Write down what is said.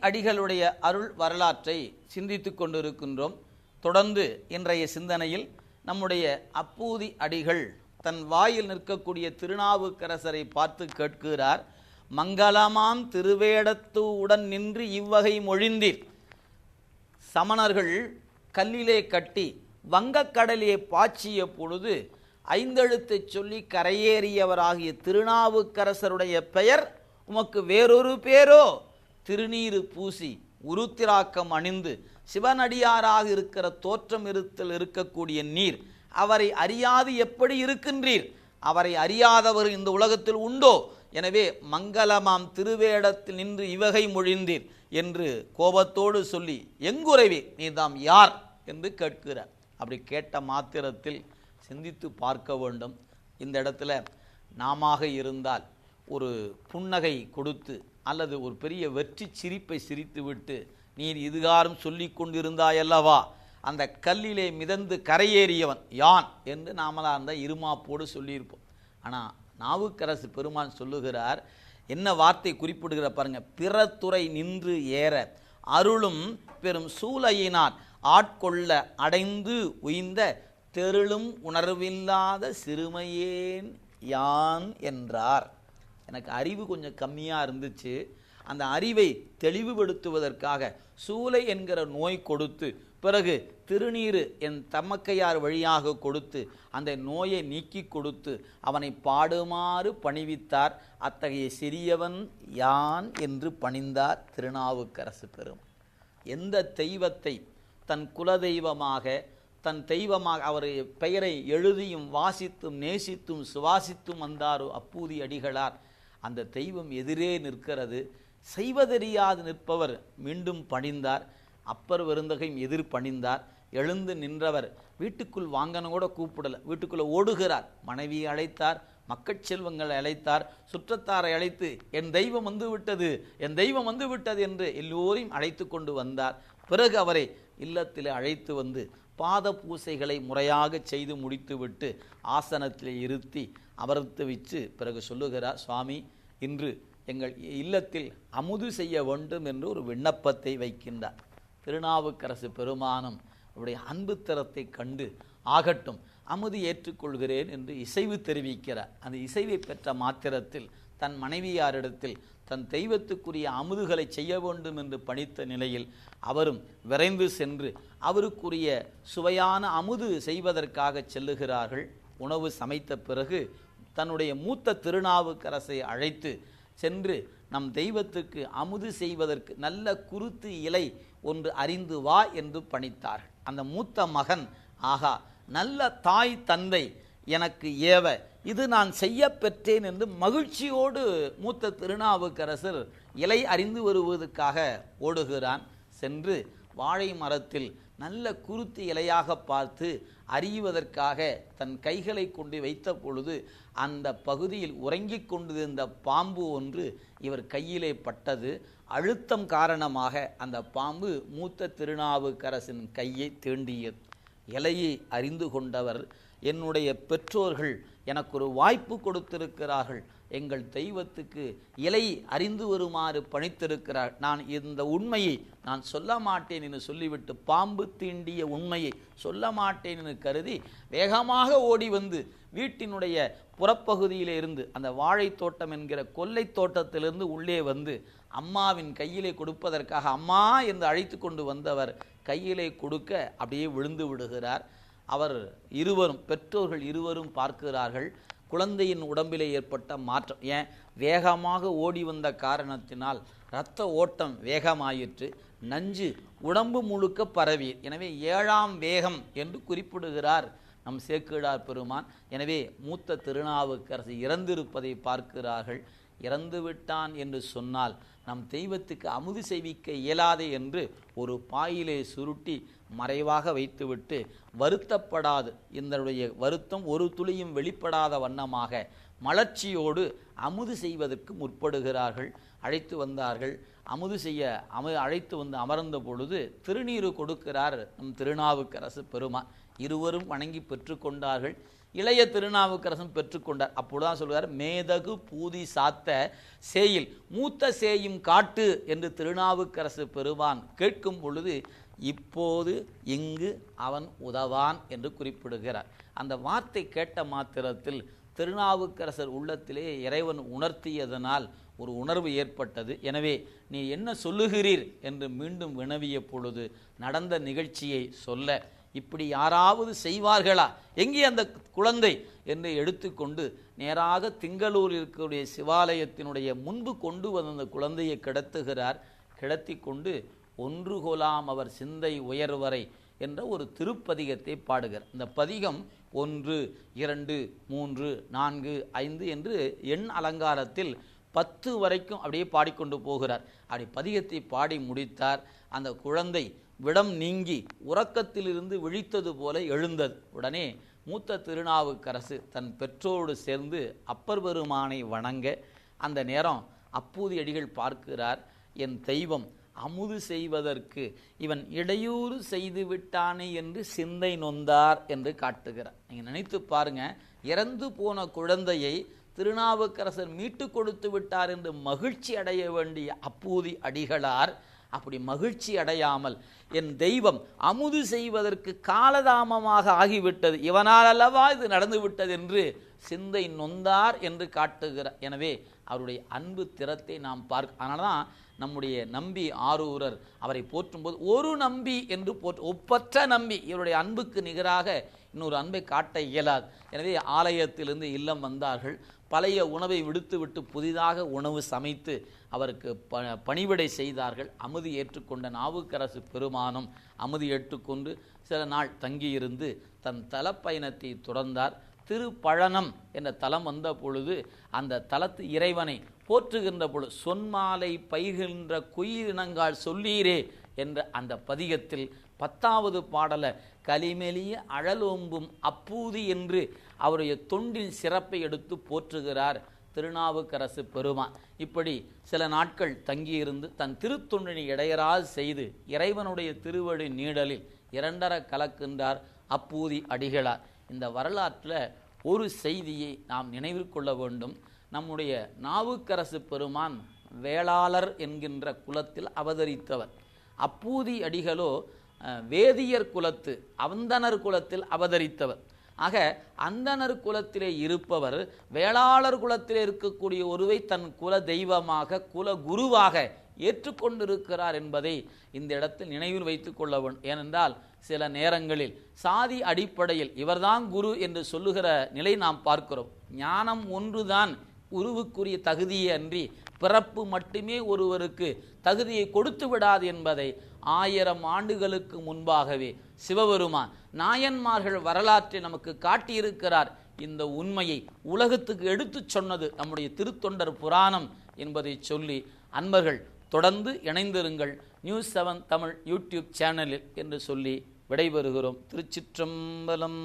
அடிகளுடைய அருள் வரலாற்றை சிந்தித்து கொண்டிருக்கின்றோம். தொடர்ந்து இன்றைய சிந்தனையில் நம்முடைய அப்பூதி அடிகள் தன் வாயில் நிற்கக்கூடிய திருநாவுக்கரசரை பார்த்து கேட்கிறார் மங்களமாம் திருவேடத்து உடன் நின்று இவ்வகை மொழிந்தீர். சமணர்கள் கல்லிலே கட்டி வங்கக்கடலே பாய்ச்சிய பொழுது ஐந்தெழுத்தை சொல்லி கரையேறியவராகிய திருநாவுக்கரசருடைய பெயர் உமக்கு வேறொரு பேரோ? திருநீறு பூசி உருத்திராக்கம் அணிந்து சிவனடியாராக இருக்கிற தோற்றம் இருத்தல் இருக்கக்கூடிய நீர் அவரை அறியாது எப்படி இருக்கின்றீர்? அவரை அறியாதவர் இந்த உலகத்தில் உண்டோ? எனவே மங்களமாம் திருவேடத்தில் நின்று இவகை மொழிந்தீர் என்று கோபத்தோடு சொல்லி எங்குறைவே? நீதாம் யார்? என்று கேட்கிறார். அப்படி கேட்ட மாத்திரத்தில் சிந்தித்து பார்க்க வேண்டும். இந்த இடத்துல நாமாக இருந்தால் ஒரு புன்னகை கொடுத்து அல்லது ஒரு பெரிய வெற்றி சிரிப்பை சிரித்துவிட்டு நீர் இதுகாரும் சொல்லி கொண்டிருந்தாயல்லவா? அந்த கல்லிலே மிதந்து கரையேறியவன் யான்? என்று நாமளாக அந்த இருமாப்போடு சொல்லியிருப்போம். ஆனால் நாவுக்கரசு பெருமான் சொல்லுகிறார் என்ன வார்த்தை குறிப்பிடுகிற பாருங்க பிறத்துறை நின்று ஏற அருளும் பெரும் சூலையினார் ஆட்கொள்ள அடைந்து உய்ந்த தெருளும் உணர்வில்லாத சிறுமையேன் யான்? என்றார். எனக்கு அறிவு கொஞ்சம் கம்மியாக இருந்துச்சு. அந்த அறிவை தெளிவுபடுத்துவதற்காக சூலை என்கிற நோய் கொடுத்து பிறகு திருநீறு என் தமக்கையார் வழியாக கொடுத்து அந்த நோயை நீக்கி கொடுத்து அவனை பாடுமாறு பணிவித்தார். அத்தகைய சிறியவன் யான் என்று பணிந்தார் திருநாவுக்கரசு பெரும். எந்த தெய்வத்தை தன் குலதெய்வமாக தன் தெய்வமாக அவர் பெயரை எழுதியும் வாசித்தும் நேசித்தும் சுவாசித்தும் வந்தாரோ அப்பூதி அடிகளார். அந்த தெய்வம் எதிரே நிற்கிறது. செய்வதறியாது நிற்பவர் மீண்டும் பணிந்தார். அப்பர் விருந்தகையும் எதிர் பணிந்தார். எழுந்து நின்றவர் வீட்டுக்குள் வாங்கன கூட கூப்பிடலை. வீட்டுக்குள்ளே ஓடுகிறார். மனைவியை அழைத்தார் மக்கட் செல்வங்களை அழைத்தார். சுற்றத்தாரை அழைத்து என் தெய்வம் வந்து விட்டது என் தெய்வம் வந்து விட்டது என்று எல்லோரையும் அழைத்து கொண்டு வந்தார். பிறகு அவரை இல்லத்தில் அழைத்து வந்து பாத பூசைகளை முறையாக செய்து முடித்துவிட்டு ஆசனத்தில் இருத்தி அமர்த்து வச்சு பிறகு சொல்லுகிறார் சுவாமி இன்று எங்கள் இல்லத்தில் அமுது செய்ய வேண்டும் என்று ஒரு விண்ணப்பத்தை வைக்கின்றார். திருநாவுக்கரசு பெருமானம் அவருடைய அன்பு தரத்தை கண்டு ஆகட்டும் அமுது ஏற்றுக்கொள்கிறேன் என்று இசைவு தெரிவிக்கிறார். அந்த இசைவை பெற்ற மாத்திரத்தில் தன் மனைவியாரிடத்தில் தன் தெய்வத்துக்குரிய அமுதுகளை செய்ய வேண்டும் என்று பணித்த நிலையில் அவரும் விரைந்து சென்று அவருக்குரிய சுவையான அமுது செய்வதற்காக செல்லுகிறார்கள். உணவு சமைத்த பிறகு தன்னுடைய மூத்த திருநாவுக்கரசை அழைத்து சென்று நம் தெய்வத்துக்கு அமுது செய்வதற்கு நல்ல குருத்து இலை ஒன்று அறிந்து வா என்று பணித்தார்கள். அந்த மூத்த மகன் ஆகா நல்ல தாய் தந்தை எனக்கு ஏவ இது நான் செய்ய பெற்றேன் என்று மகிழ்ச்சியோடு மூத்த திருநாவுக்கரசர் இலை அறிந்து வருவதற்காக ஓடுகிறான். சென்று வாழை மரத்தில் நல்ல குருத்து இலையாக பார்த்து அறிவதற்காக தன் கைகளை கொண்டு வைத்த பொழுது அந்த பகுதியில் உறங்கிக் கொண்டிருந்த பாம்பு ஒன்று இவர் கையிலே பட்டது. அழுத்தம் காரணமாக அந்த பாம்பு மூத்த திருநாவுக்கரசின் கையை தீண்டியது. இலையை அறிந்து கொண்டவர் என்னுடைய பெற்றோர்கள் எனக்கு ஒரு வாய்ப்பு கொடுத்திருக்கிறார்கள். எங்கள் தெய்வத்துக்கு இலை அறிந்து வருமாறு பணித்திருக்கிறார். நான் இந்த உண்மையை நான் சொல்ல மாட்டேன் என்று சொல்லிவிட்டு பாம்பு தீண்டிய உண்மையை சொல்ல மாட்டேன் என்று கருதி வேகமாக ஓடி வந்து வீட்டினுடைய புறப்பகுதியிலே இருந்து அந்த வாழைத் தோட்டம் என்கிற கொல்லைத் தோட்டத்திலிருந்து உள்ளே வந்து அம்மாவின் கையிலே கொடுப்பதற்காக அம்மா என்று அழைத்து கொண்டு வந்தவர் கையிலே கொடுக்க அப்படியே விழுந்து விடுகிறார். அவர் இருவரும் பெற்றோர்கள் இருவரும் பார்க்கிறார்கள். குழந்தையின் உடம்பிலே ஏற்பட்ட மாற்றம். ஏன்? வேகமாக ஓடி வந்த காரணத்தினால் இரத்த ஓட்டம் வேகமாயிற்று. நஞ்சு உடம்பு முழுக்க பரவி. எனவே ஏழாம் வேகம் என்று குறிப்பிடுகிறார் நம் சேக்கிழார் பெருமான். எனவே மூத்த திருநாவுக்கரசு இறந்திருப்பதை பார்க்கிறார்கள். இறந்து விட்டான் என்று சொன்னால் நம் தெய்வத்துக்கு அமுது செய்விக்க இயலாதே என்று ஒரு பாயிலே சுருட்டி மறைவாக வைத்துவிட்டு வருத்தப்படாது. இதனுடைய வருத்தம் ஒரு துளியும் வெளிப்படாத வண்ணமாக மலர்ச்சியோடு அமுது செய்வதற்கு முற்படுகிறார்கள். அழைத்து வந்தார்கள். அமுது செய்ய அமு அழைத்து வந்து அமர்ந்த பொழுது திருநீறு கொடுக்கிறார் நம் திருநாவுக்கரசு பெருமான். இருவரும் வணங்கி பெற்றுக்கொண்டார்கள் இளைய திருநாவுக்கரசும் பெற்றுக்கொண்டார். அப்பொழுதுதான் சொல்கிறார் மேதகு பூதி சாத்த சேயில் மூத்த சேயும் காட்டு என்று திருநாவுக்கரசு பெறுவான் கேட்கும் பொழுது இப்போது இங்கு அவன் உதவான் என்று குறிப்பிடுகிறார். அந்த வார்த்தை கேட்ட மாத்திரத்தில் திருநாவுக்கரசர் உள்ளத்திலே இறைவன் உணர்த்தியதனால் ஒரு உணர்வு ஏற்பட்டது. எனவே நீ என்ன சொல்லுகிறீர்? என்று மீண்டும் வினவிய பொழுது நடந்த நிகழ்ச்சியை சொல்ல இப்படி யாராவது செய்வார்களா? எங்கே அந்த குழந்தை? என்று எடுத்துக்கொண்டு நேராக திங்களூர் இருக்கக்கூடிய சிவாலயத்தினுடைய முன்பு கொண்டு வந்த அந்த குழந்தையை கிடத்துகிறார். கிடத்தி கொண்டு ஒன்று கொலாம் அவர் சிந்தை உயர்வரை என்ற ஒரு திருப்பதிகத்தை பாடுகிறார். இந்த பதிகம் ஒன்று இரண்டு மூன்று நான்கு ஐந்து என்று எண் அலங்காரத்தில் பத்து வரைக்கும் அப்படியே பாடிக்கொண்டு போகிறார். அப்படி பதிகத்தை பாடி முடித்தார். அந்த குழந்தை விடம் நீங்கி உறக்கத்திலிருந்து விழித்தது போல எழுந்தது. உடனே மூத்த திருநாவுக்கரசு தன் பெற்றோடு சேர்ந்து அப்பர் பெருமானை வணங்க அந்த நேரம் அப்பூதி அடிகள் பார்க்கிறார் என் தெய்வம் அமுது செய்வதற்கு இவன் இடையூறு செய்து விட்டானே என்று சிந்தை நொந்தார் என்று காட்டுகிறார். நீங்கள் நினைத்து பாருங்க இறந்து போன குழந்தையை திருநாவுக்கரசர் மீட்டு கொடுத்து விட்டார் என்று மகிழ்ச்சி அடைய வேண்டிய அப்பூதி அடிகளார் அப்படி மகிழ்ச்சி அடையாமல் என் தெய்வம் அமுது செய்வதற்கு காலதாமமாக ஆகிவிட்டது. இவனால் அல்லவா இது நடந்துவிட்டது என்று சிந்தை நொந்தார் என்று காட்டுகிறார் எனவே அவருடைய அன்பு திறத்தை நாம் பார்க்க அதனால தான் நம்முடைய நம்பி ஆரூரர் அவரை போற்றும்போது ஒரு நம்பி என்று போற்று ஒப்பற்ற நம்பி இவருடைய அன்புக்கு நிகராக இன்னொரு அன்பை காட்ட இயலாது. எனவே ஆலயத்திலிருந்து இல்லம் வந்தார்கள். பழைய உணவை விடுத்துவிட்டு புதிதாக உணவு சமைத்து அவருக்கு ப பணிவிடை செய்தார்கள். அமுதி ஏற்றுக்கொண்ட நாவுக்கரசு பெருமானும் அமுதி ஏற்றுக்கொண்டு சில நாள் தங்கியிருந்து தன் தலப்பயணத்தை தொடர்ந்தார். திருப்பழனம் என்ற தலம் வந்த பொழுது அந்த தலத்து இறைவனை போற்றுகின்ற பொழுது சொன்மாலை பைகின்ற குயிரினங்கால் சொல்லீரே என்ற அந்த பதிகத்தில் பத்தாவது பாடலை கலிமெலிய அழலோம்பும் அப்பூதி என்று அவருடைய தொண்டில் சிறப்பை எடுத்து போற்றுகிறார் திருநாவுக்கரசு பெருமான். இப்படி சில நாட்கள் தங்கியிருந்து தன் திருத்தொண்டினை இடையரால் செய்து இறைவனுடைய திருவடி நீடலில் இரண்டர கலக்கின்றார் அப்பூதி அடிகளார். இந்த வரலாற்றில் ஒரு செய்தியை நாம் நினைவில் கொள்ள வேண்டும். நம்முடைய நாவுக்கரசு பெருமான் வேளாளர் என்கின்ற குலத்தில் அவதரித்தவர். அப்பூதி அடிகளோ வேதியர் குலத்து அந்தனர் குலத்தில் அவதரித்தவர். ஆக அந்தனர் குலத்திலே இருப்பவர் வேளாளர் குலத்திலே இருக்கக்கூடிய ஒருவை தன் குல தெய்வமாக குல குருவாக ஏற்றுக்கொண்டிருக்கிறார் என்பதை இந்த இடத்தில் நினைவில் வைத்து கொள்ள வேண்டும் ஏனென்றால் சில நேரங்களில் சாதி அடிப்படையில் இவர்தான் குரு என்று சொல்லுகிற நிலை நாம் பார்க்கிறோம். ஞானம் ஒன்றுதான் குருவுக்குரிய தகுதியே அன்றி பிறப்பு மட்டுமே ஒருவருக்கு தகுதியை கொடுத்து விடாது என்பதை ஆயிரம் ஆண்டுகளுக்கு முன்பாகவே சிவபெருமான் நாயன்மார்கள் வரலாற்றை நமக்கு காட்டியிருக்கிறார். இந்த உண்மையை உலகத்துக்கு எடுத்துச் சொன்னது நம்முடைய திருத்தொண்டர் புராணம் என்பதை சொல்லி அன்பர்கள் தொடர்ந்து இணைந்திருங்கள் நியூஸ் செவன் தமிழ் யூடியூப் சேனலில் என்று சொல்லி விடைபெறுகிறோம். திருச்சிற்றம்பலம்.